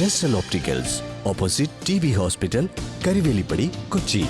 ജസ്റ്റൽ opticals opposite T B hospital Karivelippady Kochi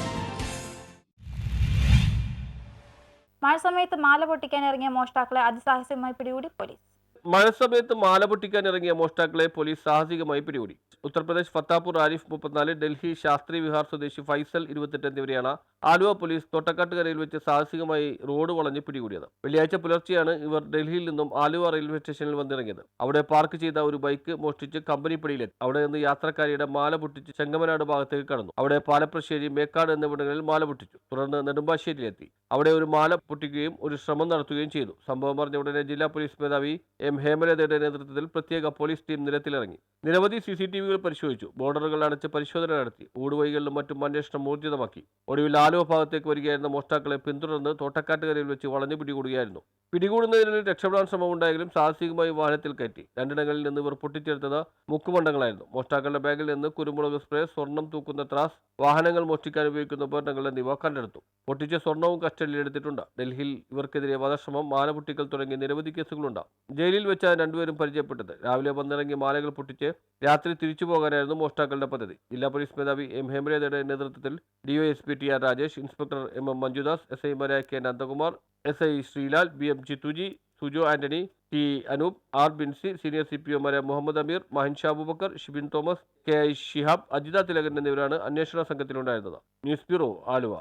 മഴ സമയത്ത് മാല പൊട്ടിക്കാൻ ഇറങ്ങിയ മോഷ്ടാക്കളെ അതിസാഹസ്യമായി പിടികൂടി പോലീസ്. മഴ സമയത്ത് മാല പൊട്ടിക്കാൻ ഇറങ്ങിയ മോഷ്ടാക്കളെ പോലീസ് സാഹസികമായി പിടികൂടി. ഉത്തർപ്രദേശ് ഫത്താപൂർ ആരിഫ് മുപ്പത്തിനാല് ഡൽഹി ശാസ്ത്രി വിഹാർ സ്വദേശി ഫൈസൽ ഇരുപത്തെട്ട് എന്നിവരെയാണ് ആലുവ പോലീസ് തൊട്ടക്കാട്ടുകരയിൽ വെച്ച് സാഹസികമായി റോഡ് വളഞ്ഞ് പിടികൂടിയത്. വെള്ളിയാഴ്ച പുലർച്ചെയാണ് ഇവർ ഡൽഹിയിൽ നിന്നും ആലുവ റെയിൽവേ സ്റ്റേഷനിൽ വന്നിറങ്ങിയത്. അവിടെ പാർക്ക് ചെയ്ത ഒരു ബൈക്ക് മോഷ്ടിച്ച് കമ്പനി കമ്പനിപ്പടിയിലെത്തി അവിടെ നിന്ന് യാത്രക്കാരിയുടെ മാല പൊട്ടിച്ച് ചെങ്ങമനാട് ഭാഗത്തേക്ക് കടന്നു. അവിടെ പാലപ്രശ്ശേരി മേക്കാട് എന്നിവിടങ്ങളിൽ മാല പൊട്ടിച്ചു. തുടർന്ന് നെടുമ്പാശ്ശേരിയിലെത്തി. അവിടെ ഒരു മാല പൊട്ടിക്കുകയും ഒരു ശ്രമം നടത്തുകയും ചെയ്തു. സംഭവം അറിഞ്ഞ ഉടനെ ജില്ലാ പോലീസ് മേധാവി എം ഹേമലതയുടെ നേതൃത്വത്തിൽ പ്രത്യേക പോലീസ് ടീം നിരത്തിലിറങ്ങി നിരവധി സി സി ടി വികൾ പരിശോധിച്ചു. ബോർഡറുകൾ അടച്ച് പരിശോധന നടത്തി. ഊടുവഴികളിലും മറ്റും അന്വേഷണം ഊർജിതമാക്കി. ഒടുവിൽ ആലുവ ഭാഗത്തേക്ക് വരികയായിരുന്ന മോഷ്ടാക്കളെ പിന്തുടർന്ന് തോട്ടക്കാട്ടുകരയിൽ വെച്ച് വളഞ്ഞു പിടികൂടുകയായിരുന്നു. പിടികൂടുന്നതിനിടയിൽ രക്ഷപ്പെടാൻ ശ്രമമുണ്ടായെങ്കിലും സാഹസികമായി വാഹനത്തിൽ കയറ്റി. രണ്ടിടങ്ങളിൽ നിന്ന് ഇവർ പൊട്ടിച്ചെടുത്തത് മുക്കുമണ്ഡങ്ങളായിരുന്നു മോഷ്ടാക്കളുടെ ബാഗിൽ നിന്ന് കുരുമുളക് സ്പ്രേ സ്വർണം തൂക്കുന്ന ത്രാസ് വാഹനങ്ങൾ മോഷ്ടിക്കാൻ ഉപയോഗിക്കുന്ന ഉപകരണങ്ങൾ എന്നിവ കണ്ടെടുത്തു. പൊട്ടിച്ച സ്വർണവും കസ്റ്റഡിയിലെടുത്തിട്ടുണ്ട് ഡൽഹിയിൽ ഇവർക്കെതിരെ വധശ്രമം മാല പൊട്ടിക്കൽ തുടങ്ങിയ നിരവധി കേസുകളുണ്ട്. ജയിലിൽ വെച്ചാണ് രണ്ടുപേരും പരിചയപ്പെട്ടത്. രാവിലെ വന്നിറങ്ങി മാലകൾ പൊട്ടിച്ച് രാത്രി തിരിച്ചു പോകാനായിരുന്നു മോഷ്ടാക്കളുടെ പദ്ധതി. ജില്ലാ പോലീസ് മേധാവി എം ഹേമരേതയുടെ നേതൃത്വത്തിൽ ഡിഒഎസ്പി T R Rajesh inspector M M Manjudas S ഐമാരായ K Nandakumar S I Sreelal B M Chithuji Sujo Antony T Anoop R Binsy senior C P ഒമാരായ Muhammad Ameer Mahin Shabubakkar Shibin Thomas K I Shihab Ajitha Thilakan എന്നിവരാണ് അന്വേഷണ സംഘത്തിലുണ്ടായിരുന്നത്. News bureau Aluva.